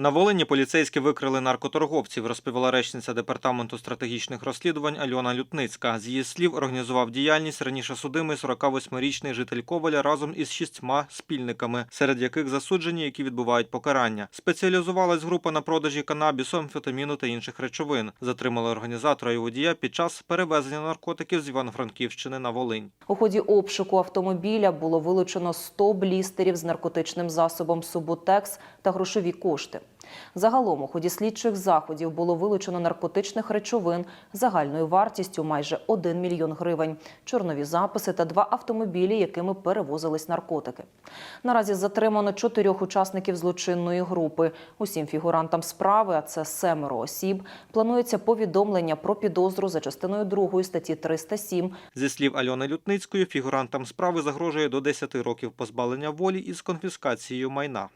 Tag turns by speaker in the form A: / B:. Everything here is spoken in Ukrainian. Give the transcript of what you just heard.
A: На Волині поліцейські викрили наркоторговців, розповіла речниця департаменту стратегічних розслідувань Альона Лютницька. З її слів, організував діяльність раніше судимий 48-річний житель Коваля разом із шістьма спільниками, серед яких засуджені, які відбувають покарання. Спеціалізувалась група на продажі канабісу, амфетаміну та інших речовин. Затримали організатора і водія під час перевезення наркотиків з Івано-Франківщини на Волинь.
B: У ході обшуку автомобіля було вилучено 100 блістерів з наркотичним засобом Суботекс та грошові кошти. Загалом у ході слідчих заходів було вилучено наркотичних речовин загальною вартістю майже 1 мільйон гривень, чорнові записи та два автомобілі, якими перевозились наркотики. Наразі затримано чотирьох учасників злочинної групи. Усім фігурантам справи, а це семеро осіб, планується повідомлення про підозру за частиною 2 статті 307
A: Зі слів Альони Лютницької, фігурантам справи загрожує до 10 років позбавлення волі із конфіскацією майна.